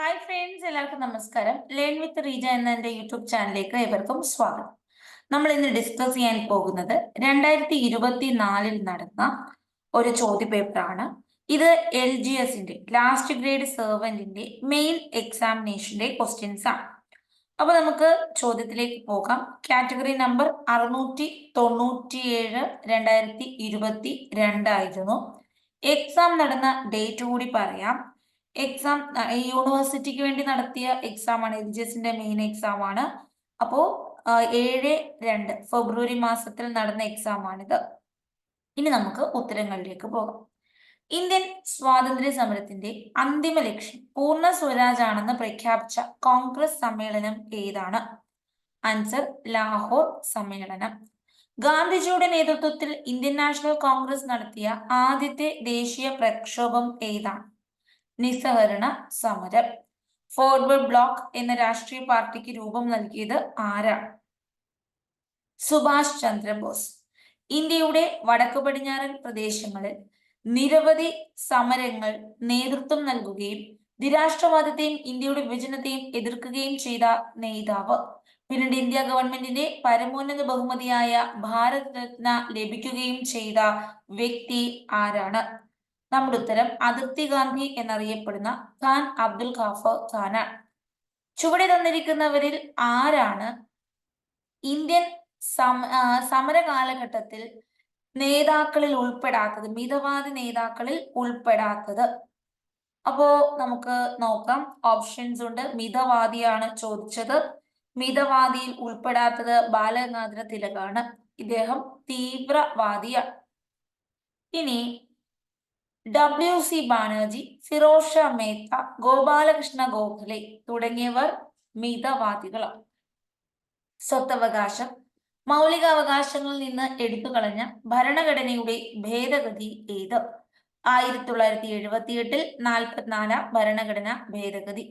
Hi friends എല്ലാവർക്കും നമസ്കാരം. Learn with Reeja എന്ന എന്റെ യൂട്യൂബ് ചാനലിലേക്ക് ഏവർക്കും സ്വാഗതം. നമ്മൾ ഇന്ന് ഡിസ്കസ് ചെയ്യാൻ പോകുന്നത് രണ്ടായിരത്തി ഇരുപത്തി നാലിൽ നടന്ന ഒരു ചോദ്യപേപ്പറാണ്. ഇത് എൽ ജി എസിന്റെ ലാസ്റ്റ് ഗ്രേഡ് സെർവന്റിന്റെ മെയിൻ എക്സാമിനേഷന്റെ ക്വസ്റ്റ്യൻസ് ആണ്. അപ്പോൾ നമുക്ക് ചോദ്യത്തിലേക്ക് പോകാം. കാറ്റഗറി നമ്പർ അറുന്നൂറ്റി തൊണ്ണൂറ്റിയേഴ് രണ്ടായിരത്തി ഇരുപത്തി രണ്ടായിരുന്നു എക്സാം നടന്ന ഡേറ്റ് കൂടി പറയാം. എക്സാം യൂണിവേഴ്സിറ്റിക്ക് വേണ്ടി നടത്തിയ എക്സാം ആണ് എൽ ജി എസിന്റെ മെയിൻ എക്സാം ആണ്. അപ്പോ ഏഴ് രണ്ട് ഫെബ്രുവരി മാസത്തിൽ നടന്ന എക്സാം ആണിത്. ഇനി നമുക്ക് ഉത്തരങ്ങളിലേക്ക് പോകാം. ഇന്ത്യൻ സ്വാതന്ത്ര്യ സമരത്തിന്റെ അന്തിമ ലക്ഷ്യം പൂർണ സ്വരാജ് ആണെന്ന് പ്രഖ്യാപിച്ച കോൺഗ്രസ് സമ്മേളനം ഏതാണ്? ആൻസർ ലാഹോർ സമ്മേളനം. ഗാന്ധിജിയുടെ നേതൃത്വത്തിൽ ഇന്ത്യൻ നാഷണൽ കോൺഗ്രസ് നടത്തിയ ആദ്യത്തെ ദേശീയ പ്രക്ഷോഭം ഏതാണ്? നിസ്സഹരണ സമരം. ഫോർവേഡ് ബ്ലോക്ക് എന്ന രാഷ്ട്രീയ പാർട്ടിക്ക് രൂപം നൽകിയത് ആരാ? സുഭാഷ് ചന്ദ്രബോസ്. ഇന്ത്യയുടെ വടക്കു പടിഞ്ഞാറൻ പ്രദേശങ്ങളിൽ നിരവധി സമരങ്ങൾ നേതൃത്വം നൽകുകയും നിരാഷ്ട്രവാദത്തെയും ഇന്ത്യയുടെ വിഭജനത്തെയും എതിർക്കുകയും ചെയ്ത നേതാവ്. പിന്നീട് ഇന്ത്യ ഗവൺമെന്റിന്റെ പരമോന്നത ബഹുമതിയായ ഭാരത് രത്ന ലഭിക്കുകയും ചെയ്ത വ്യക്തി ആരാണ്? നമ്മുടെ ഉത്തരം അതിർത്തി ഗാന്ധി എന്നറിയപ്പെടുന്ന ഖാൻ അബ്ദുൽ ഖാഫർ ഖാനാണ്. ചുവടെ തന്നിരിക്കുന്നവരിൽ ആരാണ് ഇന്ത്യൻ സമര കാലഘട്ടത്തിൽ നേതാക്കളിൽ ഉൾപ്പെടാത്തത് മിതവാദി നേതാക്കളിൽ ഉൾപ്പെടാത്തത്? അപ്പോ നമുക്ക് നോക്കാം. ഓപ്ഷൻസ് ഉണ്ട്. മിതവാദിയാണ് ചോദിച്ചത്. മിതവാദിയിൽ ഉൾപ്പെടാത്തത് ബാലഗംഗാധര തിലകാണ്. ഇദ്ദേഹം തീവ്രവാദിയാണ്. ഇനി ഡബ്ല്യു സി ബാനർജി ഫിറോഷ മേത്ത ഗോപാലകൃഷ്ണ ഗോഖലെ തുടങ്ങിയവർ മിതവാദികളാണ് സ്വത്തവകാശം മൗലികാവകാശങ്ങളിൽ നിന്ന് എടുത്തുകളഞ്ഞ ഭരണഘടനയുടെ ഭേദഗതി ഏത്? ആയിരത്തി തൊള്ളായിരത്തി എഴുപത്തി എട്ടിൽ നാൽപ്പത്തിനാലാം ഭരണഘടന ഭേദഗതി.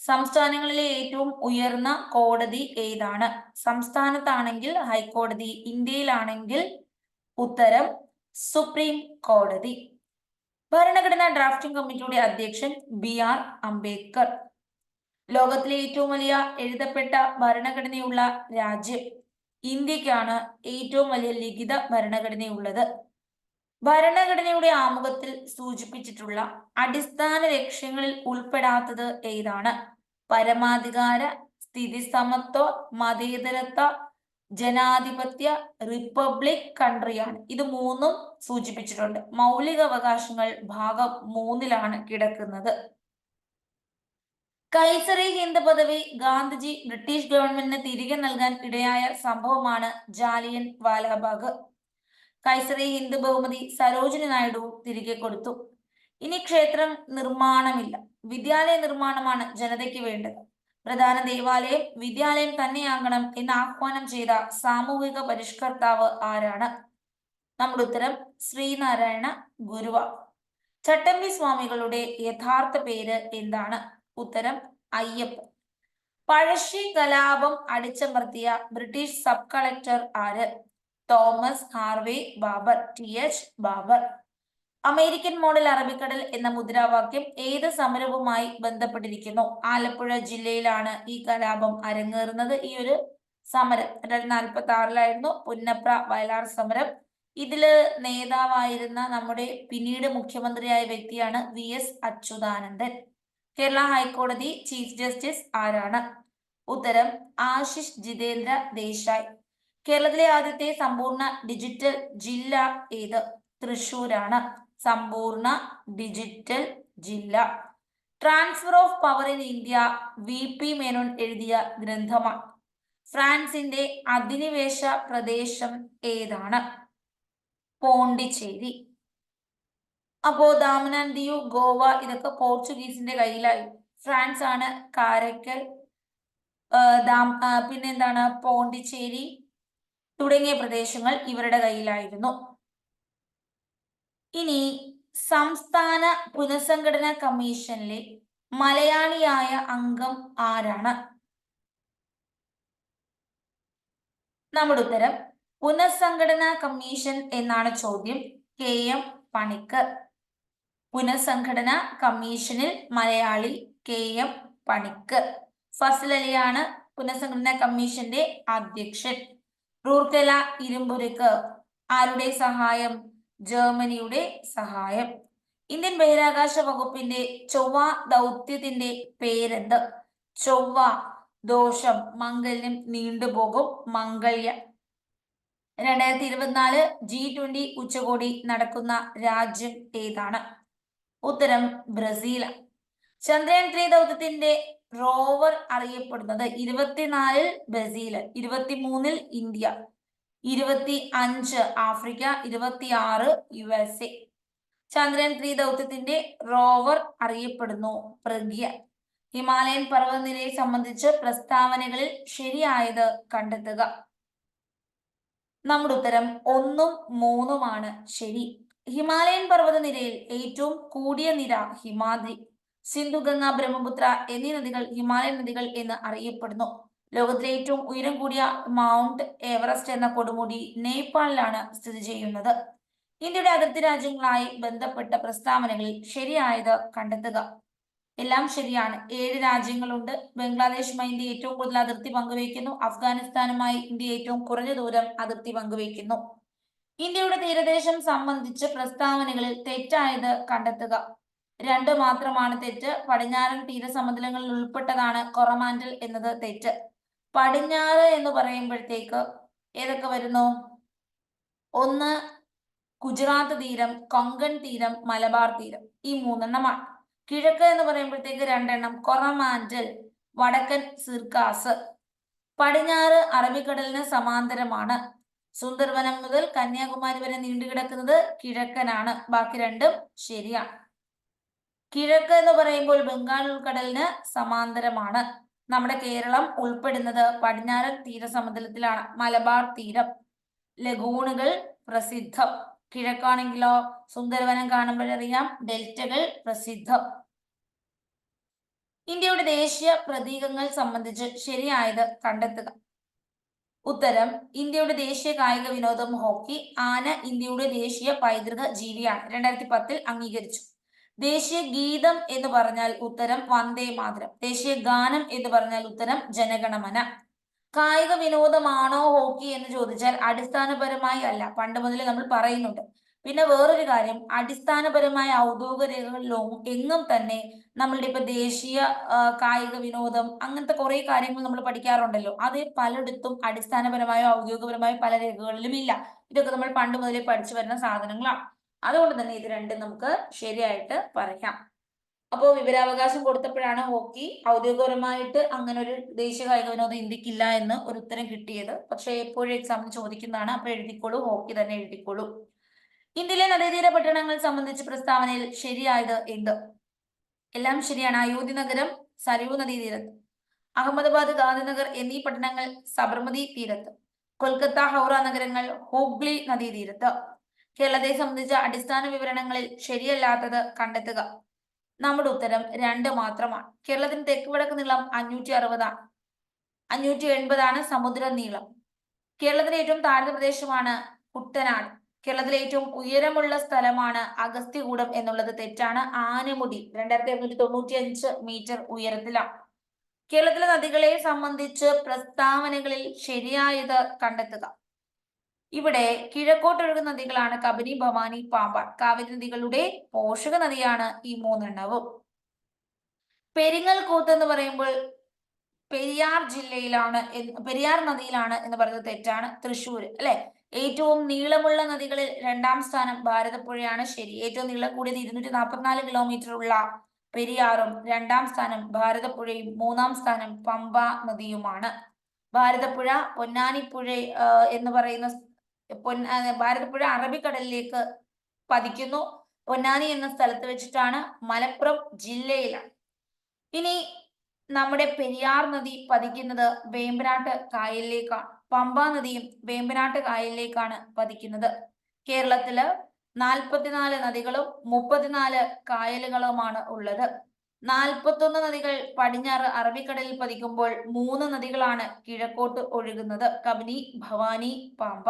സംസ്ഥാനങ്ങളിലെ ഏറ്റവും ഉയർന്ന കോടതി ഏതാണ്? സംസ്ഥാനത്താണെങ്കിൽ ഹൈക്കോടതി ഇന്ത്യയിലാണെങ്കിൽ ഉത്തരം സുപ്രീം കോടതി. ഭരണഘടനാ ഡ്രാഫ്റ്റിംഗ് കമ്മിറ്റിയുടെ അധ്യക്ഷൻ ബി ആർ അംബേദ്കർ. ലോകത്തിലെ ഏറ്റവും വലിയ എഴുതപ്പെട്ട ഭരണഘടനയുള്ള രാജ്യം ഇന്ത്യക്കാണ് ഏറ്റവും വലിയ ലിഖിത ഭരണഘടനയുള്ളത്. ഭരണഘടനയുടെ ആമുഖത്തിൽ സൂചിപ്പിച്ചിട്ടുള്ള അടിസ്ഥാന ലക്ഷ്യങ്ങളിൽ ഉൾപ്പെടാത്തത് ഏതാണ്? പരമാധികാര സ്ഥിതിസമത്വ മതേതരത്വ ജനാധിപത്യ റിപ്പബ്ലിക് കൺട്രിയാണ്. ഇത് മൂന്നും സൂചിപ്പിച്ചിട്ടുണ്ട്. മൗലിക അവകാശങ്ങൾ ഭാഗം മൂന്നിലാണ് കിടക്കുന്നത്. കൈസറി ഹിന്ദ് പദവി ഗാന്ധിജി ബ്രിട്ടീഷ് ഗവൺമെന്റിന് തിരികെ നൽകാൻ ഇടയായ സംഭവമാണ് ജാലിയൻ വാലാബാഗ്. കൈസറി ഹിന്ദ് ബഹുമതി സരോജിനി നായിഡു തിരികെ കൊടുത്തു. ഇനി ക്ഷേത്രം നിർമ്മാണമില്ല. വിദ്യാലയ നിർമ്മാണമാണ് ജനതയ്ക്ക് വേണ്ടത്. പ്രധാന ദേവാലയം വിദ്യാലയം തന്നെയാകണം എന്ന് ആഹ്വാനം ചെയ്ത സാമൂഹിക പരിഷ്കർത്താവ് ആരാണ്? നമ്മുടെ ഉത്തരം ശ്രീനാരായണ ഗുരുവ. ചട്ടമ്പി സ്വാമികളുടെ യഥാർത്ഥ പേര് എന്താണ്? ഉത്തരം അയ്യപ്പൻ. പഴശ്ശി കലാപം അടിച്ചമർത്തിയ ബ്രിട്ടീഷ് സബ് കളക്ടർ ആര്? Thomas Harvey Baber T H Baber. American model അറബിക്കടൽ എന്ന മുദ്രാവാക്യം ഏത് സമരവുമായി ബന്ധപ്പെട്ടിരിക്കുന്നു? ആലപ്പുഴ ജില്ലയിലാണ് ഈ കലാപം അരങ്ങേറുന്നത്. ഈ ഒരു സമരം രണ്ടായിരത്തി നാൽപ്പത്തി ആറിലായിരുന്നു പുന്നപ്ര വയലാർ സമരം. ഇതിൽ നേതാവായിരുന്ന നമ്മുടെ പിന്നീട് മുഖ്യമന്ത്രിയായ വ്യക്തിയാണ് വി എസ് അച്യുതാനന്ദൻ. കേരള ഹൈക്കോടതി ചീഫ് ജസ്റ്റിസ് ആരാണ്? ഉത്തരം ആശിഷ് ജിതേന്ദ്ര ദേശായ്. കേരളത്തിലെ ആദ്യത്തെ സമ്പൂർണ ഡിജിറ്റൽ ജില്ല ഏത്? തൃശൂരാണ് സമ്പൂർണ ഡിജിറ്റൽ ജില്ല. Transfer of power in India V P Menon എഴുതിയ ഗ്രന്ഥമാണ് ഫ്രാൻസിന്റെ അധിനിവേശ പ്രദേശം ഏതാണ്? പോണ്ടിച്ചേരി. അപ്പോ ദാമനാൻ ഗോവ ഇതൊക്കെ പോർച്ചുഗീസിന്റെ കയ്യിലായി. ഫ്രാൻസ് ആണ് കാരക്കൽ പിന്നെന്താണ്? പോണ്ടിച്ചേരി തുടങ്ങിയ പ്രദേശങ്ങൾ ഇവരുടെ കയ്യിലായിരുന്നു. ഇനി സംസ്ഥാന പുനഃസംഘടന കമ്മീഷനിലെ മലയാളിയായ അംഗം ആരാണ്? നമ്മുടെ ഉത്തരം പുനഃസംഘടനാ കമ്മീഷൻ എന്നാണ് ചോദ്യം. K M Panikkar. പുനഃസംഘടന കമ്മീഷനിൽ മലയാളി കെ എം പണിക്കർ. ഫസൽ അലിയാണ് പുനഃസംഘടനാ കമ്മീഷന്റെ അധ്യക്ഷൻ. റൂർക്കല ഇരുമ്പുരക്ക് ആരുടെ സഹായം? ജർമ്മനിയുടെ സഹായം. ഇന്ത്യൻ ബഹിരാകാശ വകുപ്പിന്റെ ചൊവ്വ ദൗത്യത്തിന്റെ പേരെന്ത്? ചൊവ്വ ദോഷം മംഗല്യം നീണ്ടുപോകും. മംഗള്യ രണ്ടായിരത്തി ഇരുപത്തിനാല് ജി ട്വന്റി ഉച്ചകോടി നടക്കുന്ന രാജ്യം ഏതാണ്? ഉത്തരം ബ്രസീൽ ചന്ദ്രയാൻ ത്രീ ദൗത്യത്തിന്റെ റോവർ അറിയപ്പെടുന്നത് ഇരുപത്തിനാലിൽ ബ്രസീൽ ഇരുപത്തിമൂന്നിൽ ഇന്ത്യ. ഇരുപത്തി അഞ്ച് ആഫ്രിക്ക ഇരുപത്തിയാറ് U S A Chandrayaan three ദൗത്യത്തിന്റെ റോവർ അറിയപ്പെടുന്നു പ്രഗ്യ. ഹിമാലയൻ പർവതനിരയെ സംബന്ധിച്ച് പ്രസ്താവനകളിൽ ശരിയായത് കണ്ടെത്തുക. നമ്മുടെ ഉത്തരം ഒന്നും മൂന്നുമാണ് ശരി. ഹിമാലയൻ പർവതനിരയിൽ ഏറ്റവും കൂടിയ നിര ഹിമാദ്രി. സിന്ധു ഗംഗ ബ്രഹ്മപുത്ര എന്നീ നദികൾ ഹിമാലയൻ നദികൾ എന്ന് അറിയപ്പെടുന്നു. ലോകത്തിലെ ഏറ്റവും ഉയരം കൂടിയ മൗണ്ട് എവറസ്റ്റ് എന്ന കൊടുമുടി നേപ്പാളിലാണ് സ്ഥിതി ചെയ്യുന്നത്. ഇന്ത്യയുടെ അതിർത്തി രാജ്യങ്ങളായി ബന്ധപ്പെട്ട പ്രസ്താവനകളിൽ ശരിയായത് കണ്ടെത്തുക. എല്ലാം ശരിയാണ്. ഏഴ് രാജ്യങ്ങളുണ്ട്. ബംഗ്ലാദേശുമായി ഇന്ത്യ ഏറ്റവും കൂടുതൽ അതിർത്തി പങ്കുവയ്ക്കുന്നു. അഫ്ഗാനിസ്ഥാനുമായി ഇന്ത്യ ഏറ്റവും കുറഞ്ഞ ദൂരം അതിർത്തി പങ്കുവയ്ക്കുന്നു. ഇന്ത്യയുടെ തീരദേശം സംബന്ധിച്ച് പ്രസ്താവനകളിൽ തെറ്റായത് കണ്ടെത്തുക. രണ്ട് മാത്രമാണ് തെറ്റ്. പടിഞ്ഞാറൻ തീരസമതലങ്ങളിൽ ഉൾപ്പെട്ടതാണ് കൊറമാൻഡൽ എന്നത് തെറ്റ്. പടിഞ്ഞാറ് എന്ന് പറയുമ്പോഴത്തേക്ക് ഏതൊക്കെ വരുന്നു? ഒന്ന് ഗുജറാത്ത് തീരം കൊങ്കൺ തീരം മലബാർ തീരം. ഈ മൂന്നെണ്ണമാണ്. കിഴക്ക് എന്ന് പറയുമ്പോഴത്തേക്ക് രണ്ടെണ്ണം കൊറമാൻഡൽ വടക്കൻ സിർക്കാസ് പടിഞ്ഞാറ് അറബിക്കടലിന് സമാന്തരമാണ്. സുന്ദർവനം മുതൽ കന്യാകുമാരി വരെ നീണ്ടുകിടക്കുന്നത് കിഴക്കനാണ്. ബാക്കി രണ്ടും ശരിയാണ്. കിഴക്ക് എന്ന് പറയുമ്പോൾ ബംഗാൾ ഉൾക്കടലിന് സമാന്തരമാണ്. നമ്മുടെ കേരളം ഉൾപ്പെടുന്നത് പടിഞ്ഞാറൻ തീരസമതലത്തിലാണ് മലബാർ തീരം ലഗൂണുകൾ പ്രസിദ്ധം. കിഴക്കാണെങ്കിലോ സുന്ദരവനം കാണുമ്പോഴറിയാം ഡെൽറ്റകൾ പ്രസിദ്ധം. ഇന്ത്യയുടെ ദേശീയ പ്രതീകങ്ങൾ സംബന്ധിച്ച് ശരിയായത് കണ്ടെത്തുക. ഉത്തരം ഇന്ത്യയുടെ ദേശീയ കായിക വിനോദം ഹോക്കി ആന ഇന്ത്യയുടെ ദേശീയ പൈതൃക ജീവിയാണ്. രണ്ടായിരത്തി പത്തിൽ അംഗീകരിച്ചു. ദേശീയ ഗീതം എന്ന് പറഞ്ഞാൽ ഉത്തരം വന്ദേ മാതരം. ദേശീയ ഗാനം എന്ന് പറഞ്ഞാൽ ഉത്തരം ജനഗണമന. കായിക വിനോദമാണോ ഹോക്കി എന്ന് ചോദിച്ചാൽ അടിസ്ഥാനപരമായി അല്ല. പണ്ട് മുതലേ നമ്മൾ പറയുന്നുണ്ട്. പിന്നെ വേറൊരു കാര്യം അടിസ്ഥാനപരമായ ഔദ്യോഗിക രേഖകളിലോ എങ്ങും തന്നെ നമ്മളുടെ ഇപ്പൊ ദേശീയ കായിക വിനോദം അങ്ങനത്തെ കുറെ കാര്യങ്ങൾ നമ്മൾ പഠിക്കാറുണ്ടല്ലോ. അത് പലയിടത്തും അടിസ്ഥാനപരമായോ ഔദ്യോഗികപരമായോ പല രേഖകളിലും ഇല്ല. ഇതൊക്കെ നമ്മൾ പണ്ട് മുതലേ പഠിച്ചു വരുന്ന സാധനങ്ങളാണ്. അതുകൊണ്ട് തന്നെ ഇത് രണ്ടും നമുക്ക് ശരിയായിട്ട് പറയാം. അപ്പോൾ വിവരാവകാശം കൊടുത്തപ്പോഴാണ് ഹോക്കി ഔദ്യോഗികപരമായിട്ട് അങ്ങനെ ഒരു ദേശീയ കായിക വിനോദം ഇന്ത്യക്കില്ല എന്ന് ഒരു ഉത്തരം കിട്ടിയത്. പക്ഷേ എപ്പോഴും എക്സാമിന് ചോദിക്കുന്നതാണ്. അപ്പൊ എഴുതിക്കോളൂ ഹോക്കി തന്നെ എഴുതിക്കോളൂ. ഇന്ത്യയിലെ നദീതീര പട്ടണങ്ങൾ സംബന്ധിച്ച് പ്രസ്താവനയിൽ ശരിയായത് എന്ത്? എല്ലാം ശരിയാണ്. അയോധ്യ നഗരം സരയൂ നദീതീരത്ത് അഹമ്മദാബാദ് ഗാന്ധിനഗർ എന്നീ പട്ടണങ്ങൾ സബർമതി തീരത്ത് കൊൽക്കത്ത ഹൗറ നഗരങ്ങൾ ഹൂഗ്ലി നദീതീരത്ത് കേരളത്തെ സംബന്ധിച്ച അടിസ്ഥാന വിവരണങ്ങളിൽ ശരിയല്ലാത്തത് കണ്ടെത്തുക. നമ്മുടെ ഉത്തരം രണ്ട് മാത്രമാണ്. കേരളത്തിന് തെക്ക് വടക്ക് നീളം അഞ്ഞൂറ്റി അറുപതാണ് അഞ്ഞൂറ്റി എൺപതാണ് സമുദ്ര നീളം. കേരളത്തിലെ ഏറ്റവും താഴ്ന്ന പ്രദേശമാണ് കുട്ടനാട്. കേരളത്തിലെ ഏറ്റവും ഉയരമുള്ള സ്ഥലമാണ് അഗസ്ത്യകൂടം എന്നുള്ളത് തെറ്റാണ്. ആനമുടി രണ്ടായിരത്തി എഴുന്നൂറ്റി തൊണ്ണൂറ്റി അഞ്ച് മീറ്റർ ഉയരത്തിലാണ്. കേരളത്തിലെ നദികളെ സംബന്ധിച്ച് പ്രസ്താവനകളിൽ ശരിയായത് കണ്ടെത്തുക. ഇവിടെ കിഴക്കോട്ടൊഴുകുന്ന നദികളാണ് കബനി ഭവാനി പാമ്പാൻ കാവേരി നദികളുടെ പോഷക നദിയാണ് ഈ മൂന്നെണ്ണവും. പെരിങ്ങൽകൂത്ത് എന്ന് പറയുമ്പോൾ പെരിയാർ ജില്ലയിലാണ് പെരിയാർ നദിയിലാണ് എന്ന് പറയുന്നത് തെറ്റാണ്. തൃശ്ശൂർ അല്ലെ? ഏറ്റവും നീളമുള്ള നദികളിൽ രണ്ടാം സ്ഥാനം ഭാരതപ്പുഴയാണ് ശരി. ഏറ്റവും നീളം കൂടിയത് ഇരുന്നൂറ്റി നാൽപ്പത്തിനാല് കിലോമീറ്റർ ഉള്ള പെരിയാറും രണ്ടാം സ്ഥാനം ഭാരതപ്പുഴയും മൂന്നാം സ്ഥാനം പമ്പ നദിയുമാണ്. ഭാരതപ്പുഴ പൊന്നാനിപ്പുഴ എന്ന് പറയുന്ന പൊന്ന ഭാരതപ്പുഴ അറബിക്കടലിലേക്ക് പതിക്കുന്നു. പൊന്നാനി എന്ന സ്ഥലത്ത് വെച്ചിട്ടാണ് മലപ്പുറം ജില്ലയിലാണ് ഇനി നമ്മുടെ പെരിയാർ നദി പതിക്കുന്നത് വേമ്പനാട്ട് കായലിലേക്കാണ്. പമ്പ നദിയും വേമ്പനാട്ട് കായലിലേക്കാണ് പതിക്കുന്നത്. കേരളത്തിൽ നാൽപ്പത്തിനാല് നദികളും മുപ്പത്തിനാല് കായലുകളുമാണ് ഉള്ളത്. നാൽപ്പത്തൊന്ന് നദികൾ പടിഞ്ഞാറ് അറബിക്കടലിൽ പതിക്കുമ്പോൾ മൂന്ന് നദികളാണ് കിഴക്കോട്ട് ഒഴുകുന്നത്. കബനി ഭവാനി പാമ്പ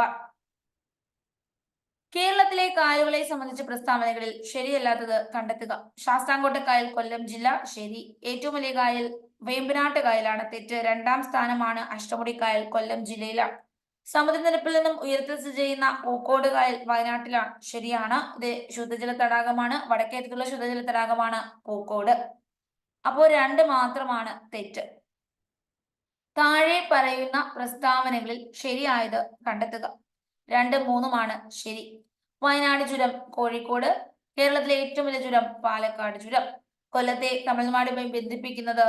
കേരളത്തിലെ കായലുകളെ സംബന്ധിച്ച പ്രസ്താവനകളിൽ ശരിയല്ലാത്തത് കണ്ടെത്തുക. ശാസ്താംകോട്ട കായൽ കൊല്ലം ജില്ല ശരി. ഏറ്റവും വലിയ കായൽ വേമ്പനാട്ട് കായലാണ് തെറ്റ് രണ്ടാം സ്ഥാനമാണ് അഷ്ടമുടി കായൽ കൊല്ലം ജില്ലയിലാണ്. സമുദ്രനിരപ്പിൽ നിന്നും ഉയരത്തിൽ സ്ഥിതി ചെയ്യുന്ന പൂക്കോട് കായൽ വയനാട്ടിലാണ്. ശരിയാണ്. ഇത് ശുദ്ധജല തടാകമാണ്. വടക്കേറ്റത്തുള്ള ശുദ്ധജല തടാകമാണ് പൂക്കോട്. അപ്പോൾ രണ്ട് മാത്രമാണ് തെറ്റ്. താഴെ പറയുന്ന പ്രസ്താവനകളിൽ ശരിയായത് കണ്ടെത്തുക. രണ്ട് മൂന്നുമാണ് ശരി. വയനാട് ചുരം കോഴിക്കോട്. കേരളത്തിലെ ഏറ്റവും വലിയ ചുരം പാലക്കാട് ചുരം. കൊല്ലത്തെ തമിഴ്നാടുമായി ബന്ധിപ്പിക്കുന്നത്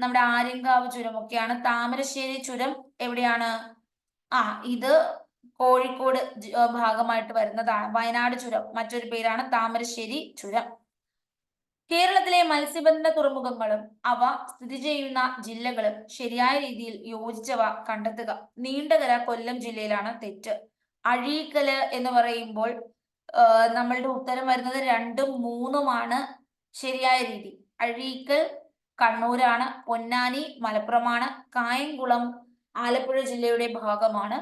നമ്മുടെ ആര്യങ്കാവ് ചുരം ഒക്കെയാണ് താമരശ്ശേരി ചുരം എവിടെയാണ്? ആ ഇത് കോഴിക്കോട് ഭാഗമായിട്ട് വരുന്നതാണ്. വയനാട് ചുരം. മറ്റൊരു പേരാണ് താമരശ്ശേരി ചുരം. കേരളത്തിലെ മത്സ്യബന്ധന തുറമുഖങ്ങളും അവ സ്ഥിതി ചെയ്യുന്ന ജില്ലകളും ശരിയായ രീതിയിൽ യോജിച്ചവ കണ്ടെത്തുക. നീണ്ടകര കൊല്ലം ജില്ലയിലാണ് തെറ്റ്. അഴീക്കൽ എന്ന് പറയുമ്പോൾ നമ്മളുടെ ഉത്തരം വരുന്നത് രണ്ടും മൂന്നുമാണ് ശരിയായ രീതി. അഴീക്കൽ കണ്ണൂരാണ് പൊന്നാനി മലപ്പുറമാണ് കായംകുളം ആലപ്പുഴ ജില്ലയുടെ ഭാഗമാണ്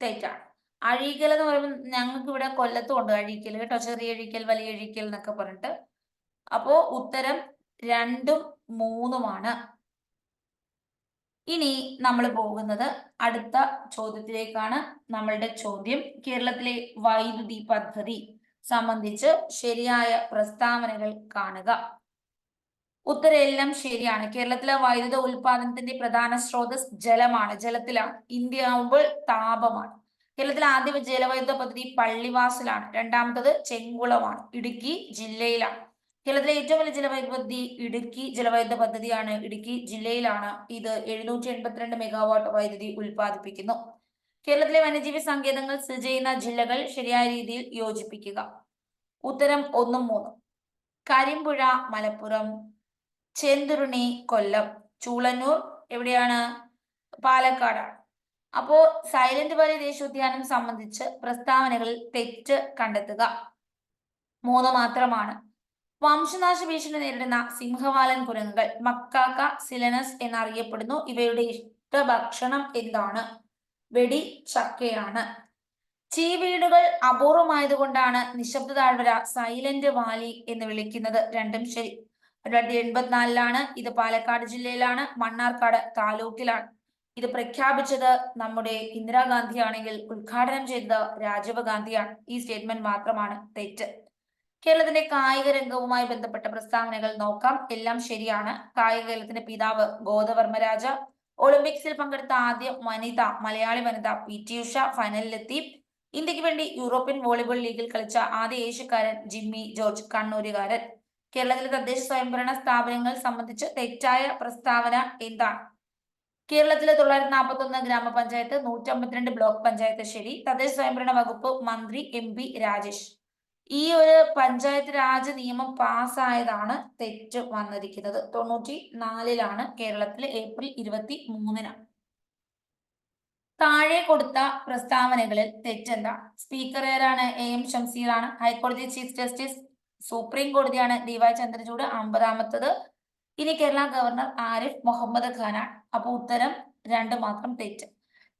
തെറ്റാണ്. അഴീക്കൽ എന്ന് പറയുമ്പോൾ ഞങ്ങൾക്ക് ഇവിടെ കൊല്ലത്തും ഉണ്ട് അഴീക്കൽ കേട്ടോ ചെറിയ അഴീക്കൽ വലിയ അഴീക്കൽ എന്നൊക്കെ പറഞ്ഞിട്ട്. അപ്പോ ഉത്തരം രണ്ടും മൂന്നുമാണ്. ഇനി നമ്മൾ പോകുന്നത് അടുത്ത ചോദ്യത്തിലേക്കാണ്. നമ്മളുടെ ചോദ്യം കേരളത്തിലെ വൈദ്യുതി പദ്ധതി സംബന്ധിച്ച് ശരിയായ പ്രസ്താവനകൾ കാണുക. ഉത്തരം എല്ലാം ശരിയാണ്. കേരളത്തിലെ വൈദ്യുത ഉൽപാദനത്തിന്റെ പ്രധാന സ്രോതസ് ജലമാണ്. ജലത്തിലാണ്. ഇന്ത്യ ആവുമ്പോൾ താപമാണ്. കേരളത്തിലെ ആദ്യ ജലവൈദ്യുത പദ്ധതി പള്ളിവാസലാണ്. രണ്ടാമത്തത് ചെങ്കുളമാണ്. ഇടുക്കി ജില്ലയിലാണ്. കേരളത്തിലെ ഏറ്റവും വലിയ ജലവൈദ്യുത പദ്ധതി ഇടുക്കി ജലവൈദ്യുത പദ്ധതിയാണ്. ഇടുക്കി ജില്ലയിലാണ് ഇത് എഴുന്നൂറ്റി എൺപത്തിരണ്ട് മെഗാവാട്ട് വൈദ്യുതി ഉൽപ്പാദിപ്പിക്കുന്നു. കേരളത്തിലെ വന്യജീവി സങ്കേതങ്ങൾ സ്ഥിതി ചെയ്യുന്ന ജില്ലകൾ ശരിയായ രീതിയിൽ യോജിപ്പിക്കുക. ഉത്തരം ഒന്നും മൂന്നും. കരിമ്പുഴ മലപ്പുറം ചെന്തുരുണി കൊല്ലം ചൂളന്നൂർ എവിടെയാണ്? പാലക്കാടാണ്. അപ്പോ സൈലന്റ് വാലി ദേശീയോദ്യാനം സംബന്ധിച്ച് പ്രസ്താവനകളിൽ തെറ്റ് കണ്ടെത്തുക. മൂന്ന് മാത്രമാണ്. വംശനാശ ഭീഷണി നേരിടുന്ന സിംഹവാലൻ കുരങ്ങുകൾ മക്കാക്ക സിലനസ് എന്നറിയപ്പെടുന്നു. ഇവയുടെ ഇഷ്ട ഭക്ഷണം എന്താണ്? വെടി ചക്കയാണ്. ചീവീടുകൾ അപൂർവമായതുകൊണ്ടാണ് നിശബ്ദ താഴ്വര സൈലന്റ് വാലി എന്ന് വിളിക്കുന്നത്. രണ്ടും ശരി. രണ്ടായിരത്തി എൺപത്തിനാലിലാണ്. ഇത് പാലക്കാട് ജില്ലയിലാണ്. മണ്ണാർക്കാട് താലൂക്കിലാണ്. ഇത് പ്രഖ്യാപിച്ചത് നമ്മുടെ ഇന്ദിരാഗാന്ധി ആണെങ്കിൽ ഉദ്ഘാടനം ചെയ്തത് രാജീവ് ഗാന്ധിയാണ്. ഈ സ്റ്റേറ്റ്മെന്റ് മാത്രമാണ് തെറ്റ്. കേരളത്തിന്റെ കായിക രംഗവുമായി ബന്ധപ്പെട്ട പ്രസ്താവനകൾ നോക്കാം. എല്ലാം ശരിയാണ്. കായിക കേരളത്തിന്റെ പിതാവ് ഗോദവർമ്മരാജ ഒളിമ്പിക്സിൽ പങ്കെടുത്ത ആദ്യ വനിത മലയാളി വനിത പി. ടി. ഉഷ ഫൈനലിലെത്തി. ഇന്ത്യയ്ക്ക് വേണ്ടി യൂറോപ്യൻ വോളിബോൾ ലീഗിൽ കളിച്ച ആദ്യ ഏഷ്യക്കാരൻ ജിമ്മി ജോർജ് കണ്ണൂരുകാരൻ. കേരളത്തിലെ തദ്ദേശ സ്വയംഭരണ സ്ഥാപനങ്ങൾ സംബന്ധിച്ച് തെറ്റായ പ്രസ്താവന എന്താണ്? കേരളത്തിലെ തൊള്ളായിരത്തി നാൽപ്പത്തി ഒന്ന് ഗ്രാമപഞ്ചായത്ത് നൂറ്റമ്പത്തിരണ്ട് ബ്ലോക്ക് പഞ്ചായത്ത് ശരി. തദ്ദേശ സ്വയംഭരണ വകുപ്പ് മന്ത്രി എം. പി രാജേഷ്. ഈ ഒരു പഞ്ചായത്ത് രാജ് നിയമം പാസ്സായതാണ് തെറ്റ് വന്നിരിക്കുന്നത്. തൊണ്ണൂറ്റി നാലിലാണ് കേരളത്തിൽ ഏപ്രിൽ ഇരുപത്തി മൂന്നിനാണ് താഴെ കൊടുത്ത പ്രസ്താവനകളിൽ തെറ്റെന്താ സ്പീക്കർ ആരാണ്? എ എം ഷംസീറാണ് ഹൈക്കോടതി ചീഫ് ജസ്റ്റിസ് സുപ്രീം കോടതിയാണ് ഡി വൈ ചന്ദ്രചൂഡ് അമ്പതാമത്തത്. ഇനി കേരള ഗവർണർ ആരിഫ് മുഹമ്മദ് ഖാനാണ്. അപ്പൊ ഉത്തരം രണ്ട് മാത്രം തെറ്റ്.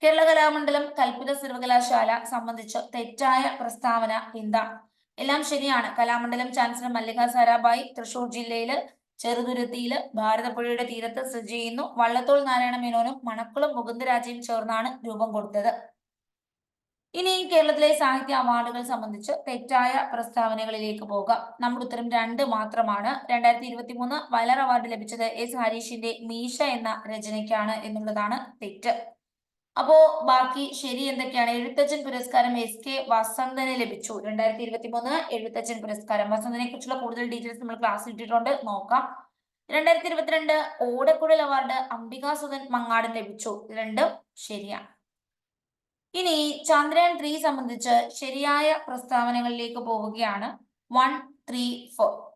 കേരള കലാമണ്ഡലം കൽപ്പിത സർവകലാശാല സംബന്ധിച്ച് തെറ്റായ പ്രസ്താവന എന്താണ് എല്ലാം ശരിയാണ്. കലാമണ്ഡലം ചാൻസലർ മല്ലിക സാരാഭായി തൃശൂർ ജില്ലയിൽ ചെറുതുരുത്തിയിൽ ഭാരതപ്പുഴയുടെ തീരത്ത് സ്ഥിതി ചെയ്യുന്നു. വള്ളത്തോൾ നാരായണ മേനോനും മണക്കുളം മുകുന്ദരാജയും ചേർന്നാണ് രൂപം കൊടുത്തത്. ഇനി കേരളത്തിലെ സാഹിത്യ അവാർഡുകൾ സംബന്ധിച്ച് തെറ്റായ പ്രസ്താവനകളിലേക്ക് പോകാം. നമ്മുടെ ഉത്തരം രണ്ട് മാത്രമാണ്. രണ്ടായിരത്തി ഇരുപത്തി മൂന്ന് വയലാർ അവാർഡ് ലഭിച്ചത് എസ് ഹരീഷിന്റെ മീശ എന്ന രചനയ്ക്കാണ് എന്നുള്ളതാണ് തെറ്റ്. അപ്പോ ബാക്കി ശരി എന്തൊക്കെയാണ്? എഴുത്തച്ഛൻ പുരസ്കാരം എസ് കെ വസന്തന് ലഭിച്ചു. രണ്ടായിരത്തി ഇരുപത്തി മൂന്ന് എഴുത്തച്ഛൻ പുരസ്കാരം. വസന്തനെ കുറിച്ചുള്ള കൂടുതൽ ഡീറ്റെയിൽസ് നമ്മൾ ക്ലാസ് ഇട്ടിട്ടുണ്ട്. നോക്കാം. രണ്ടായിരത്തി ഇരുപത്തിരണ്ട് ഓടക്കുഴൽ അവാർഡ് അംബികാസുധൻ മങ്ങാടൻ ലഭിച്ചു. രണ്ടും ശരിയാണ്. ഇനി ചന്ദ്രയാൻ ത്രീ സംബന്ധിച്ച് ശരിയായ പ്രസ്താവനകളിലേക്ക് പോവുകയാണ്. വൺ ത്രീ ഫോർ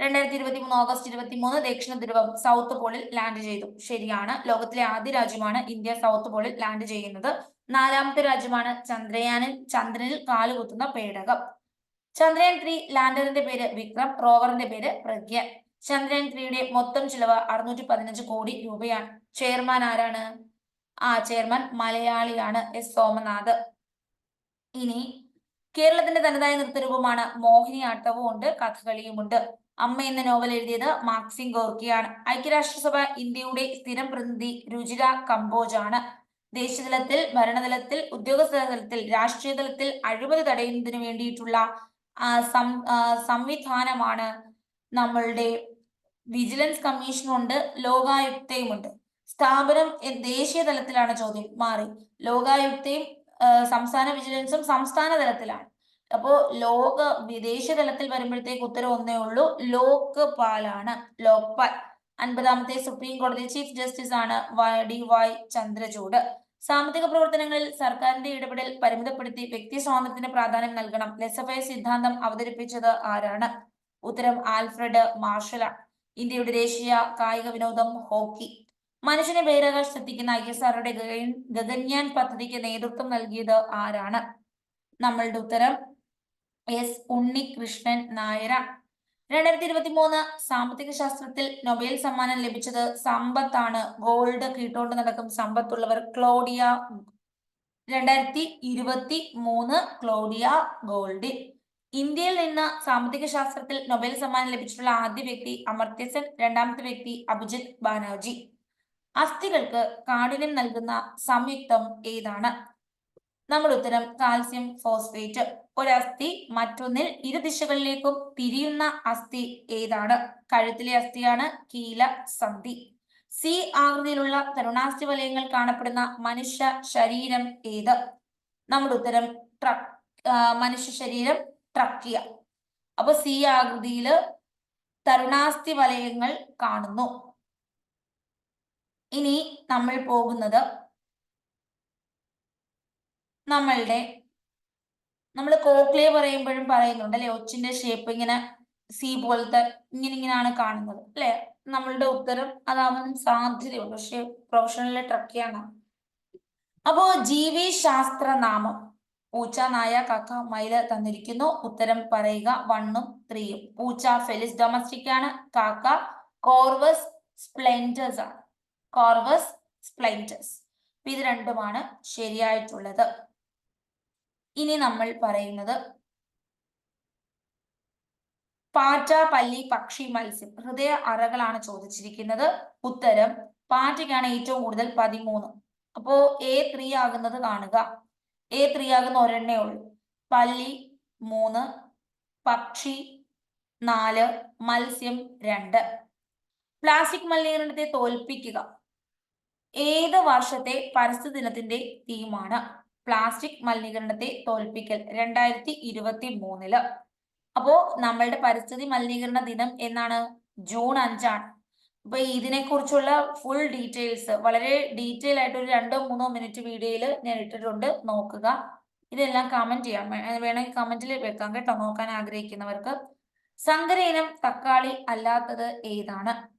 രണ്ടായിരത്തി ഇരുപത്തി മൂന്ന് ഓഗസ്റ്റ് ഇരുപത്തി മൂന്ന് ദക്ഷിണ ധ്രുവം സൗത്ത് പോളിൽ ലാൻഡ് ചെയ്തു. ശരിയാണ്. ലോകത്തിലെ ആദ്യ രാജ്യമാണ് ഇന്ത്യ സൗത്ത് പോളിൽ ലാൻഡ് ചെയ്യുന്നത്. നാലാമത്തെ രാജ്യമാണ് ചന്ദ്രയാനിൽ ചന്ദ്രനിൽ കാലുകുത്തുന്ന പേടകം. ചന്ദ്രയാൻ ത്രീ ലാൻഡറിന്റെ പേര് വിക്രം റോവറിന്റെ പേര് പ്രഗ്യ. ചന്ദ്രയാൻ ത്രീയുടെ മൊത്തം ചിലവ് അറുന്നൂറ്റി പതിനഞ്ച് കോടി രൂപയാണ്. ചെയർമാൻ ആരാണ്? ആ ചെയർമാൻ മലയാളിയാണ് എസ്. സോമനാഥ്. ഇനി കേരളത്തിന്റെ തനതായ നൃത്തരൂപമാണ് മോഹിനിയാട്ടവും ഉണ്ട് കഥകളിയുമുണ്ട്. അമ്മ എന്ന നോവൽ എഴുതിയത് മാക്സിം ഗോർക്കിയാണ് ഐക്യരാഷ്ട്രസഭ ഇന്ത്യയുടെ സ്ഥിരം പ്രതിനിധി രുചിര കമ്പോജ് ആണ് ദേശീയതലത്തിൽ ഭരണതലത്തിൽ ഉദ്യോഗസ്ഥ തലത്തിൽ രാഷ്ട്രീയ തലത്തിൽ അഴിമതി തടയുന്നതിന് വേണ്ടിയിട്ടുള്ള സംവിധാനമാണ് നമ്മളുടെ വിജിലൻസ് കമ്മീഷനുണ്ട് ലോകായുക്തയുമുണ്ട്. സ്ഥാപനം ദേശീയ തലത്തിലാണ് ചോദ്യം മാറി. ലോകായുക്തയും സംസ്ഥാന വിജിലൻസും സംസ്ഥാന തലത്തിലാണ്. അപ്പോ ലോക വിദേശ തലത്തിൽ വരുമ്പോഴത്തേക്ക് ഉത്തരവ് ഒന്നേ ഉള്ളൂ. ലോക്പാലാണ് ലോക്പാൽ അൻപതാമത്തെ സുപ്രീം കോടതി ചീഫ് ജസ്റ്റിസ് ആണ് ഡി വൈ ചന്ദ്രചൂഡ്. സാമ്പത്തിക പ്രവർത്തനങ്ങളിൽ സർക്കാരിന്റെ ഇടപെടൽ പരിമിതപ്പെടുത്തി വ്യക്തി സ്വാതന്ത്ര്യത്തിന് പ്രാധാന്യം നൽകണം. ലെസഫയ സിദ്ധാന്തം അവതരിപ്പിച്ചത് ആരാണ്? ഉത്തരം ആൽഫ്രഡ് മാർഷലാണ്. ഇന്ത്യയുടെ ദേശീയ കായിക വിനോദം ഹോക്കി. മനുഷ്യനെ ബഹിരാകാശത്ത് എത്തിക്കുന്ന ഐ എസ് ആറുടെ ഗഗൻയാൻ പദ്ധതിക്ക് നേതൃത്വം നൽകിയത് ആരാണ്? നമ്മളുടെ ഉത്തരം എസ് ഉണ്ണികൃഷ്ണൻ നായരാണ് രണ്ടായിരത്തി ഇരുപത്തി മൂന്ന് സാമ്പത്തിക ശാസ്ത്രത്തിൽ നൊബേൽ സമ്മാനം ലഭിച്ചത് സമ്പത്താണ്. ഗോൾഡ് കീട്ടോണ്ട് നടക്കും സമ്പത്തുള്ളവർ ക്ലോഡിയ രണ്ടായിരത്തി ഇരുപത്തി മൂന്ന് ക്ലോഡിയ ഗോൾഡ്. ഇന്ത്യയിൽ നിന്ന് സാമ്പത്തിക ശാസ്ത്രത്തിൽ നൊബേൽ സമ്മാനം ലഭിച്ചിട്ടുള്ള ആദ്യ വ്യക്തി അമർത്യസൻ രണ്ടാമത്തെ വ്യക്തി അഭിജിത് ബാനർജി. അസ്ഥികൾക്ക് കാഠിന്യം നൽകുന്ന സംയുക്തം ഏതാണ്? നമ്മൾ ഉത്തരം കാൽസ്യം ഫോസ്ഫേറ്റ് ഒരസ്ഥി മറ്റൊന്നിൽ ഇരു ദിശകളിലേക്കും തിരിയുന്ന അസ്ഥി ഏതാണ്? കഴുത്തിലെ അസ്ഥിയാണ് കീല സന്ധി. സി ആകൃതിയിലുള്ള തരുണാസ്ഥി വലയങ്ങൾ കാണപ്പെടുന്ന മനുഷ്യ ശരീരം ഏത്? നമ്മുടെ ഉത്തരം ട്രക് മനുഷ്യ ശരീരം ട്രക്കിയ. അപ്പൊ സി ആകൃതിയിൽ തരുണാസ്ഥി വലയങ്ങൾ കാണുന്നു. ഇനി നമ്മൾ പോകുന്നത് നമ്മളുടെ നമ്മൾ കോക്ലിയ പറയുമ്പോഴും പറയുന്നുണ്ട് അല്ലെ? ഒച്ചിന്റെ ഷേപ്പ് ഇങ്ങനെ സി പോലത്തെ ഇങ്ങനെ ഇങ്ങനെയാണ് കാണുന്നത് അല്ലെ? നമ്മളുടെ ഉത്തരം അതാവാൻ സാധ്യതയുണ്ട്. പക്ഷെ പ്രൊഫഷണലിലെ ട്രക്കിയാണ് അപ്പോ ജീവി ശാസ്ത്ര നാമം. പൂച്ച നായ കക്ക മയിൽ തന്നിരിക്കുന്നു. ഉത്തരം പറയുക വണ്ണും ത്രീയും. പൂച്ച ഫെലിസ് ഡൊമസ്റ്റിക് ആണ്. കാക്ക കോർവസ് സ്പ്ലെൻഡേഴ്സ് ആണ്. കോർവസ് സ്പ്ലൈന്റസ് ഇത് രണ്ടുമാണ് ശരിയായിട്ടുള്ളത്. ഇനി നമ്മൾ പറയുന്നത് പാറ്റ പല്ലി പക്ഷി മത്സ്യം. ഹൃദയ അറകളാണ് ചോദിച്ചിരിക്കുന്നത്. ഉത്തരം പാറ്റയ്ക്കാണ് ഏറ്റവും കൂടുതൽ പതിമൂന്ന്. അപ്പോ എ ത്രീ ആകുന്നത് കാണുക. എ ത്രീ ആകുന്ന ഒരെണ്ണേ ഉള്ളൂ. പല്ലി മൂന്ന് പക്ഷി നാല് മത്സ്യം രണ്ട്. പ്ലാസ്റ്റിക് മലിനീകരണത്തെ തോൽപ്പിക്കുക. ഏത് വർഷത്തെ പരിസ്ഥിതി ദിനത്തിന്റെ തീമാണ് പ്ലാസ്റ്റിക് മലിനീകരണത്തെ തോൽപ്പിക്കൽ രണ്ടായിരത്തി ഇരുപത്തി മൂന്നിൽ അപ്പോ നമ്മളുടെ പരിസ്ഥിതി മലിനീകരണ ദിനം എന്നാണ്? ജൂൺ അഞ്ചാണ്. അപ്പൊ ഇതിനെ കുറിച്ചുള്ള ഫുൾ ഡീറ്റെയിൽസ് വളരെ ഡീറ്റെയിൽ ആയിട്ട് ഒരു രണ്ടോ മൂന്നോ മിനിറ്റ് വീഡിയോയിൽ ഞാൻ ഇട്ടിട്ടുണ്ട്. നോക്കുക. ഇതെല്ലാം കമന്റ് ചെയ്യാം. വേണമെങ്കിൽ കമന്റിൽ വെക്കാം കേട്ടോ. നോക്കാൻ ആഗ്രഹിക്കുന്നവർക്ക്. സങ്കര ഇനം തക്കാളി അല്ലാത്തത് ഏതാണ്?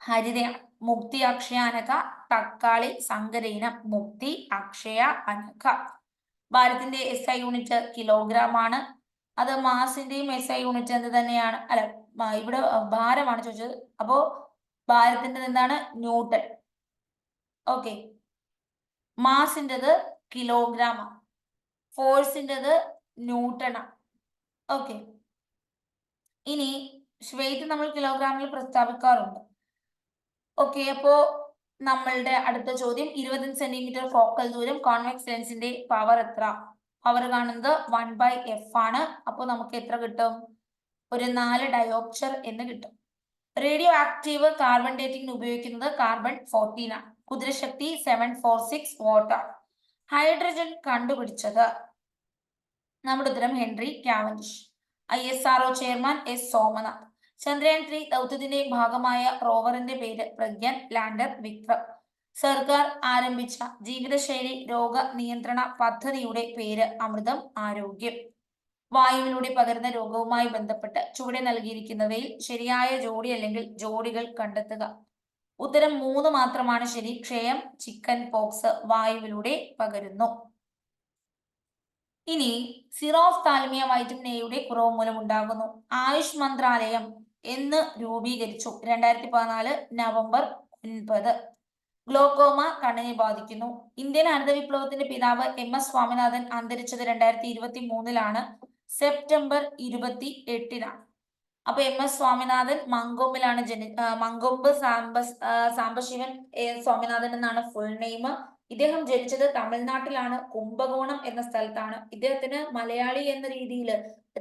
ഹരിതയാണ് മുക്തി അക്ഷയ അനക തക്കാളി സങ്കരയിനം മുക്തി അക്ഷയ അനക ഭാരത്തിന്റെ എസ് ഐ യൂണിറ്റ് കിലോഗ്രാം ആണ്. അത് മാസിന്റെയും എസ് ഐ യൂണിറ്റ് എന്ത് തന്നെയാണ്? അല്ല ഇവിടെ ഭാരമാണ് ചോദിച്ചത്. അപ്പോ ഭാരത്തിന്റെ എന്താണ്? ന്യൂട്ടൺ. ഓക്കെ. മാസിന്റെത് കിലോഗ്രാം ഫോഴ്സിന്റെത് ന്യൂട്ടൺ ഓക്കെ. ഇനി വെയിറ്റ് നമ്മൾ കിലോഗ്രാമിൽ പ്രസ്താവിക്കാറുണ്ട്. ഓക്കെ അപ്പോ നമ്മളുടെ അടുത്ത ചോദ്യം ഇരുപത് സെന്റിമീറ്റർ ഫോക്കൽ ദൂരം കോൺവെക്സ് ലെൻസിന്റെ പവർ എത്ര? പവർ കാണുന്നത് വൺ ബൈ എഫ് ആണ്. അപ്പോൾ നമുക്ക് എത്ര കിട്ടും? ഒരു നാല് ഡയോപ്ചർ എന്ന് കിട്ടും. റേഡിയോ ആക്റ്റീവ് കാർബൺ ഡേറ്റിംഗിന് ഉപയോഗിക്കുന്നത് കാർബൺ ഫോർട്ടീൻ ആണ്. കുതിരശക്തി സെവൻ ഫോർ സിക്സ് വോട്ട് ആണ്. ഹൈഡ്രജൻ കണ്ടുപിടിച്ചത് നമ്മുടെ ഉത്തരം Henry Cavendish I S R chairman S Somanath. Chandrayaan three ദൗത്യത്തിന്റെ ഭാഗമായ റോവറിന്റെ പേര് പ്രഗ്യാൻ ലാൻഡർ വിക്രം. സർക്കാർ ആരംഭിച്ച ജീവിതശൈലി രോഗ നിയന്ത്രണ പദ്ധതിയുടെ പേര് അമൃതം ആരോഗ്യം. വായുവിലൂടെ പകരുന്ന രോഗവുമായി ബന്ധപ്പെട്ട് ചുവടെ നൽകിയിരിക്കുന്നവയിൽ ശരിയായ ജോഡി അല്ലെങ്കിൽ ജോഡികൾ കണ്ടെത്തുക. ഉത്തരം മൂന്ന് മാത്രമാണ് ശരി. ക്ഷയം ചിക്കൻ പോക്സ് വായുവിലൂടെ പകരുന്നു. ഇനി സിറോഫ് താൽമിയ വൈറ്റമിൻ എയുടെ കുറവ് മൂലം ഉണ്ടാകുന്നു ആയുഷ് മന്ത്രാലയം എന്ന് രൂപീകരിച്ചു. രണ്ടായിരത്തി പതിനാല് നവംബർ ഒൻപത്. ഗ്ലോക്കോമ കണ്ണിനെ ബാധിക്കുന്നു. ഇന്ത്യൻ ഹരിത വിപ്ലവത്തിന്റെ പിതാവ് എം എസ് സ്വാമിനാഥൻ അന്തരിച്ചത് രണ്ടായിരത്തി ഇരുപത്തി മൂന്നിലാണ് സെപ്റ്റംബർ ഇരുപത്തി എട്ടിനാണ് അപ്പൊ എം എസ് സ്വാമിനാഥൻ മങ്കൊമ്പിലാണ് ജനി മങ്കൊമ്പ് സാംബ സാംബശിവൻ സ്വാമിനാഥൻ എന്നാണ് ഫുൾ നെയിം ഇദ്ദേഹം ജനിച്ചത് തമിഴ്നാട്ടിലാണ്. കുംഭകോണം എന്ന സ്ഥലത്താണ്. ഇദ്ദേഹത്തിന് മലയാളി എന്ന രീതിയിൽ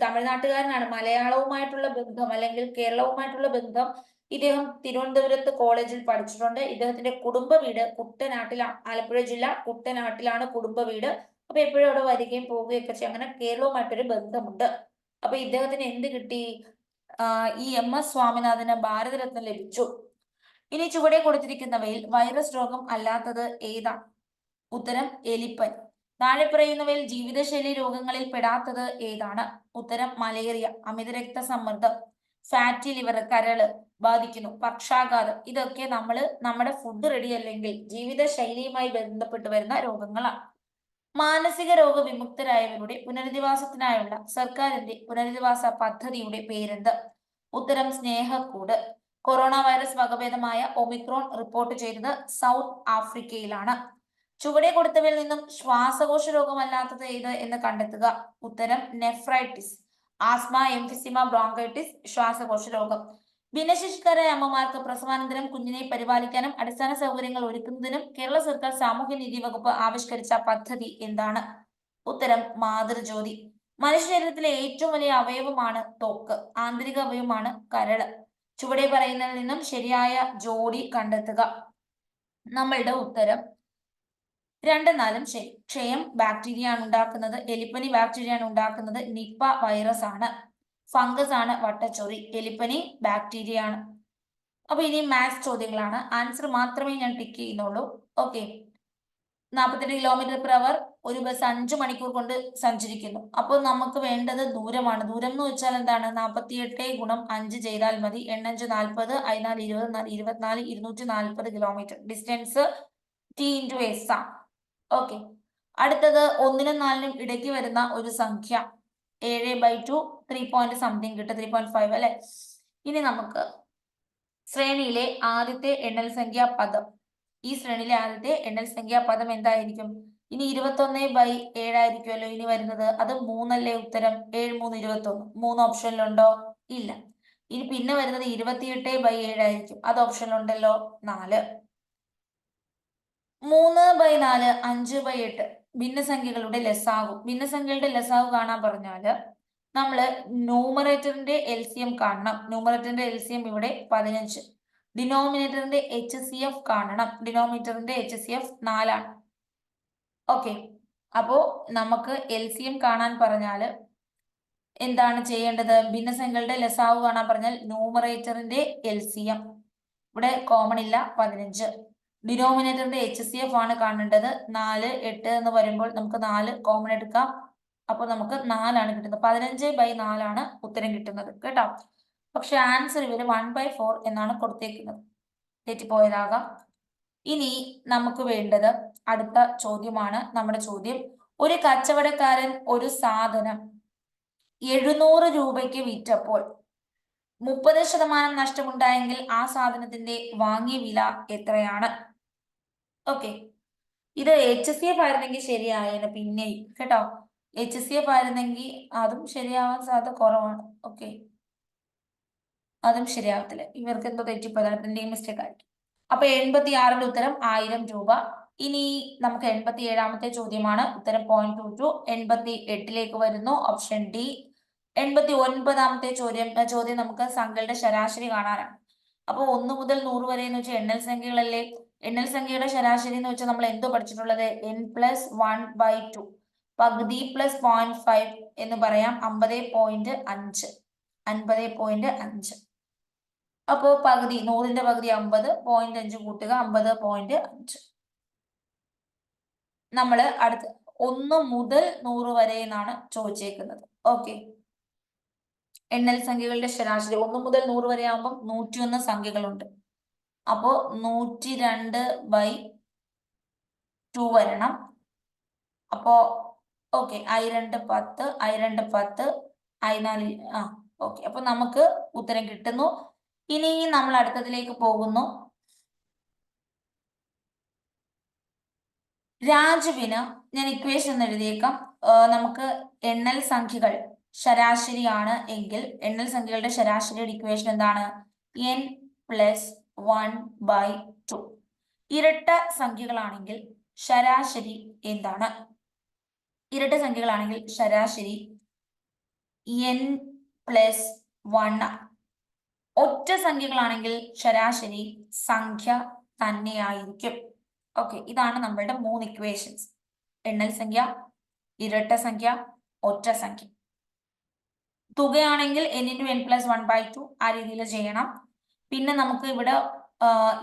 തമിഴ്നാട്ടുകാരനാണ്. മലയാളവുമായിട്ടുള്ള ബന്ധം അല്ലെങ്കിൽ കേരളവുമായിട്ടുള്ള ബന്ധം ഇദ്ദേഹം തിരുവനന്തപുരത്ത് കോളേജിൽ പഠിച്ചിട്ടുണ്ട്. ഇദ്ദേഹത്തിന്റെ കുടുംബ വീട് കുട്ടനാട്ടിലാണ് ആലപ്പുഴ ജില്ല കുട്ടനാട്ടിലാണ് കുടുംബ വീട് അപ്പൊ എപ്പോഴും അവിടെ വരികയും പോവുകയും ചെയ്യും. അങ്ങനെ കേരളവുമായിട്ടൊരു ബന്ധമുണ്ട്. അപ്പൊ ഇദ്ദേഹത്തിന് എന്ത് കിട്ടി? ഈ എം എസ് സ്വാമിനാഥന് ഭാരതരത്നം ലഭിച്ചു. ഇനി ചുവടെ കൊടുത്തിരിക്കുന്നവയിൽ വൈറസ് രോഗം അല്ലാത്തത് ഏതാ? ഉത്തരം എലിപ്പനി. താഴെ പറയുന്നവയിൽ ജീവിതശൈലി രോഗങ്ങളിൽ പെടാത്തത് ഏതാണ്? ഉത്തരം മലേറിയ അമിത രക്തസമ്മർദ്ദം ഫാറ്റി ലിവർ കരൾ ബാധിക്കുന്നു പക്ഷാഘാതം. ഇതൊക്കെ നമ്മൾ നമ്മുടെ ഫുഡ് റെഡി അല്ലെങ്കിൽ ജീവിതശൈലിയുമായി ബന്ധപ്പെട്ട് വരുന്ന രോഗങ്ങളാണ്. മാനസിക രോഗ വിമുക്തരായവരുടെ പുനരധിവാസത്തിനായുള്ള സർക്കാരിന്റെ പുനരധിവാസ പദ്ധതിയുടെ പേരെന്ത്? ഉത്തരം സ്നേഹക്കൂട്. കൊറോണ വൈറസ് വകഭേദമായ ഒമിക്രോൺ റിപ്പോർട്ട് ചെയ്തത് സൗത്ത് ആഫ്രിക്കയിലാണ്. ചുവടെ കൊടുത്തവയിൽ നിന്നും ശ്വാസകോശ രോഗമല്ലാത്തത് ഏത് എന്ന് കണ്ടെത്തുക. ഉത്തരം നെഫ്രൈറ്റിസ് ആസ്മ എംഫിസിമ ബ്രോങ്കൈറ്റിസ് ശ്വാസകോശ രോഗം. ഭിന്നശേഷിക്കാരായ അമ്മമാർക്ക് പ്രസവാനന്തരം കുഞ്ഞിനെ പരിപാലിക്കാനും അടിസ്ഥാന സൗകര്യങ്ങൾ ഒരുക്കുന്നതിനും കേരള സർക്കാർ സാമൂഹ്യനീതി വകുപ്പ് ആവിഷ്കരിച്ച പദ്ധതി എന്താണ്? ഉത്തരം മാതൃജ്യോതി. മനുഷ്യ ശരീരത്തിലെ ഏറ്റവും വലിയ അവയവമാണ് തോക്ക്. ആന്തരിക അവയവമാണ് കരൾ ചുവടെ പറയുന്നതിൽ നിന്നും ശരിയായ ജോഡി കണ്ടെത്തുക. നമ്മളുടെ ഉത്തരം രണ്ട് നാലും ശരി. ക്ഷയം ബാക്ടീരിയ ആണ് ഉണ്ടാക്കുന്നത്. എലിപ്പനി ബാക്ടീരിയ ആണ് ഉണ്ടാക്കുന്നത്. നിപ്പ വൈറസ് ആണ്. ഫംഗസ് ആണ് വട്ടച്ചൊറി. എലിപ്പനി ബാക്ടീരിയ ആണ്. അപ്പൊ ഇനി മാത്സ് ചോദ്യങ്ങളാണ്. ആൻസർ മാത്രമേ ഞാൻ ടിക്ക് ചെയ്യുന്നുള്ളൂ. ഓക്കെ നാൽപ്പത്തിരണ്ട് കിലോമീറ്റർ പെർ അവർ ഒരു ബസ് അഞ്ചു മണിക്കൂർ കൊണ്ട് സഞ്ചരിക്കുന്നു. അപ്പോൾ നമുക്ക് വേണ്ടത് ദൂരമാണ്. ദൂരം എന്ന് വെച്ചാൽ എന്താണ്? നാൽപ്പത്തിയെട്ട് ഗുണം അഞ്ച് ചെയ്താൽ മതി. എണ്ണഞ്ച് നാൽപ്പത് അതിനാല് ഇരുപത് നാല് ഇരുപത്തിനാല് ഇരുന്നൂറ്റി നാൽപ്പത് kilometre distance T into S ആണ്. ഓക്കെ അടുത്തത് ഒന്നിനും നാലിനും ഇടയ്ക്ക് വരുന്ന ഒരു സംഖ്യ. ഏഴ് by two three point something കിട്ടും. ത്രീ പോയിന്റ് ഫൈവ് അല്ലെ? ഇനി നമുക്ക് ശ്രേണിയിലെ ആദ്യത്തെ എണ്ണൽ സംഖ്യ പദം. ഈ ശ്രേണിയിലെ ആദ്യത്തെ എണ്ണൽ സംഖ്യ പദം എന്തായിരിക്കും? ഇനി ഇരുപത്തൊന്ന് ബൈ ഏഴായിരിക്കുമല്ലോ ഇനി വരുന്നത്. അത് മൂന്നല്ലേ ഉത്തരം? ഏഴ് മൂന്ന് ഇരുപത്തൊന്ന്. മൂന്ന് ഓപ്ഷനിലുണ്ടോ ഇല്ല. ഇനി പിന്നെ വരുന്നത് ഇരുപത്തിയെട്ട് ബൈ ഏഴായിരിക്കും അത് ഓപ്ഷനിലുണ്ടല്ലോ നാല്. മൂന്ന് ബൈ നാല് അഞ്ച് ബൈ എട്ട് ഭിന്നസംഖ്യകളുടെ ലസാഗു ഭിന്നസംഖ്യകളുടെ ലസാഗു കാണാൻ പറഞ്ഞാൽ നമ്മൾ ന്യൂമറേറ്ററിന്റെ എൽ സി എം കാണണം. ന്യൂമറേറ്ററിന്റെ എൽ സി എം ഇവിടെ പതിനഞ്ച്. ഡിനോമിനേറ്ററിന്റെ എച്ച് സി എഫ് കാണണം. ഡിനോമിനേറ്ററിന്റെ എച്ച് സി എഫ് നാലാണ്. ഓക്കെ അപ്പോ നമുക്ക് എൽ സി എം കാണാൻ പറഞ്ഞാൽ എന്താണ് ചെയ്യേണ്ടത്? ഭിന്നസംഖ്യകളുടെ ലസാവ് കാണാൻ പറഞ്ഞാൽ ന്യൂമറേറ്ററിന്റെ എൽ സി എം ഇവിടെ കോമൺ ഇല്ല പതിനഞ്ച്. ഡിനോമിനേറ്ററിന്റെ എച്ച് സി എഫ് ആണ് കാണേണ്ടത്. നാല് എട്ട് എന്ന് വരുമ്പോൾ നമുക്ക് നാല് കോമൺ എടുക്കാം. അപ്പോൾ നമുക്ക് നാലാണ് കിട്ടുന്നത്. പതിനഞ്ച് ബൈ നാലാണ് ഉത്തരം കിട്ടുന്നത്. കേട്ടോ? പക്ഷെ ആൻസർ ഇവർ വൺ ബൈ ഫോർ എന്നാണ് കൊടുത്തേക്കുന്നത്. തെറ്റിപ്പോയതാകാം. ഇനി നമുക്ക് വേണ്ടത് അടുത്ത ചോദ്യമാണ് നമ്മുടെ ചോദ്യം. ഒരു കച്ചവടക്കാരൻ ഒരു സാധനം എഴുന്നൂറ് രൂപയ്ക്ക് വിറ്റപ്പോൾ മുപ്പത് ശതമാനം നഷ്ടമുണ്ടായെങ്കിൽ ആ സാധനത്തിന്റെ വാങ്ങിയ വില എത്രയാണ്? ഓക്കെ ഇത് എച്ച് സി എഫ് ആയിരുന്നെങ്കിൽ ശരിയായേനെ പിന്നെയും. കേട്ടോ? എച്ച് സി എഫ് ആയിരുന്നെങ്കിൽ അതും ശരിയാവാൻ സാധ്യത കുറവാണ്. ഓക്കെ അതും ശരിയാവത്തില്ല. ഇവർക്ക് എന്തോ തെറ്റിപ്പോയതാണ്. മിസ്റ്റേക്ക് ആയിരിക്കും. അപ്പൊ എൺപത്തി ആറിന്റെ ഉത്തരം ആയിരം രൂപ. ഇനി നമുക്ക് എൺപത്തി ഏഴാമത്തെ ചോദ്യമാണ്. ഉത്തരം പോയിന്റ് ടു ടു എൺപത്തി എട്ടിലേക്ക് വരുന്നു. ഓപ്ഷൻ ഡി എൺപത്തി ഒൻപതാമത്തെ ചോദ്യം ചോദ്യം നമുക്ക് സംഖ്യകളുടെ ശരാശരി കാണാനാണ്. അപ്പോൾ ഒന്ന് മുതൽ നൂറ് വരെ എന്ന് വെച്ചാൽ എണ്ണൽ സംഖ്യകളല്ലേ? എണ്ണൽ സംഖ്യയുടെ ശരാശരി എന്ന് വെച്ചാൽ നമ്മൾ എന്തോ പഠിച്ചിട്ടുള്ളത്? N plus one by two പകുതി പ്ലസ് പോയിന്റ് ഫൈവ് എന്ന് പറയാം. അമ്പത് പോയിന്റ് അഞ്ച്. അൻപത് പോയിന്റ് അഞ്ച്. അപ്പോ പകുതി നൂറിന്റെ പകുതി അമ്പത് പോയിന്റ് അഞ്ച് കൂട്ടുക അമ്പത് പോയിന്റ് അഞ്ച്. നമ്മൾ അടുത്ത് ഒന്ന് മുതൽ നൂറ് വരെ എന്നാണ് ചോദിച്ചേക്കുന്നത്. ഓക്കെ എണ്ണൽ സംഖ്യകളുടെ ശരാശരി ഒന്ന് മുതൽ നൂറ് വരെ ആകുമ്പോൾ നൂറ്റിയൊന്ന് സംഖ്യകളുണ്ട്. അപ്പോ നൂറ്റി രണ്ട് ബൈ ടു വരണം. അപ്പോ ഓക്കെ ഐ രണ്ട് പത്ത് ഐ രണ്ട് പത്ത് ഐ നാല് ആ ഓക്കെ അപ്പൊ നമുക്ക് ഉത്തരം കിട്ടുന്നു. ഇനി നമ്മൾ അടുത്തതിലേക്ക് പോകുന്നു. രാജുവിന് ഞാൻ ഇക്വേഷൻ എഴുതിയേക്കാം. നമുക്ക് എണ്ണൽ സംഖ്യകൾ ശരാശരിയാണ് എങ്കിൽ എണ്ണൽ സംഖ്യകളുടെ ശരാശരിയുടെ ഇക്വേഷൻ എന്താണ്? N plus one by two ഇരട്ട സംഖ്യകളാണെങ്കിൽ ശരാശരി എന്താണ്? ഇരട്ട സംഖ്യകളാണെങ്കിൽ ശരാശരി എൻ പ്ലസ് വൺ ഒറ്റ സംഖ്യകളാണെങ്കിൽ ശരാശരി സംഖ്യ തന്നെയായിരിക്കും. ഓക്കെ ഇതാണ് നമ്മളുടെ മൂന്ന് ഇക്വേഷൻസ് എണ്ണൽ സംഖ്യ ഇരട്ട സംഖ്യ ഒറ്റ സംഖ്യ. തുകയാണെങ്കിൽ N into N plus one by two ആ രീതിയിൽ ചെയ്യണം. പിന്നെ നമുക്ക് ഇവിടെ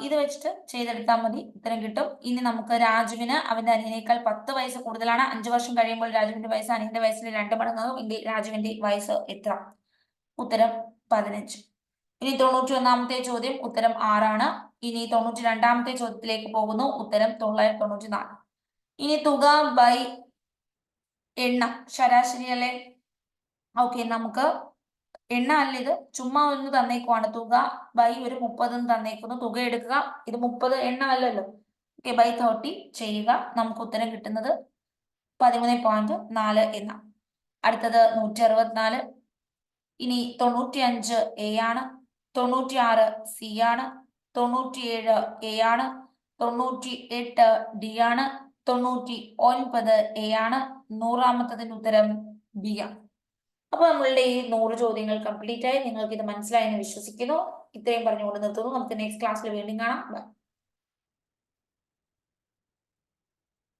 ഇത് വെച്ചിട്ട് ചെയ്തെടുത്താൽ മതി. ഉത്തരം കിട്ടും. ഇനി നമുക്ക് രാജുവിന് അവന്റെ അനിയനേക്കാൾ പത്ത് വയസ്സ് കൂടുതലാണ്. അഞ്ചു വർഷം കഴിയുമ്പോൾ രാജുവിന്റെ വയസ്സ് അനിയന്റെ വയസ്സിൽ രണ്ട് മടങ്ങാകും എങ്കിൽ രാജുവിന്റെ വയസ്സ് എത്ര? ഉത്തരം പതിനഞ്ച്. ഇനി തൊണ്ണൂറ്റി ഒന്നാമത്തെ ചോദ്യം ഉത്തരം ആറാണ്. ഇനി തൊണ്ണൂറ്റി രണ്ടാമത്തെ ചോദ്യത്തിലേക്ക് പോകുന്നു. ഉത്തരം തൊള്ളായിരത്തി തൊണ്ണൂറ്റി നാല്. ഇനി തുക ബൈ എണ്ണം. ശരാശരി അല്ലെ? ഓക്കെ നമുക്ക് എണ്ണ അല്ല ഇത് ചുമ്മാ ഒന്ന് തന്നേക്കുവാണ്. തുക ബൈ ഒരു മുപ്പത് തന്നേക്കുന്നു. തുക എടുക്കുക. ഇത് മുപ്പത് എണ്ണ അല്ലല്ലോ. ഓക്കെ ബൈ തേർട്ടി ചെയ്യുക. നമുക്ക് ഉത്തരം കിട്ടുന്നത് പതിമൂന്ന് പോയിന്റ് നാല് എന്ന. അടുത്തത് നൂറ്റി അറുപത്തിനാല് ഇനി തൊണ്ണൂറ്റി അഞ്ച് എ ആണ്. തൊണ്ണൂറ്റി ആറ് സി ആണ്. തൊണ്ണൂറ്റി ഏഴ് എ ആണ്. തൊണ്ണൂറ്റി എട്ട് ഡി ആണ്. തൊണ്ണൂറ്റി ഒൻപത് എ ആണ്. നൂറാമത്തതിന് ഉത്തരം ബി ആണ്. അപ്പൊ നമ്മളുടെ ഈ നൂറ് ചോദ്യങ്ങൾ കംപ്ലീറ്റ് ആയി നിങ്ങൾക്ക് ഇത് മനസ്സിലായെന്ന് വിശ്വസിക്കുന്നു. ഇത്രയും പറഞ്ഞുകൊണ്ട് നിർത്തുന്നു. നമുക്ക് നെക്സ്റ്റ് ക്ലാസ്സിൽ വീണ്ടും കാണാം. ബൈ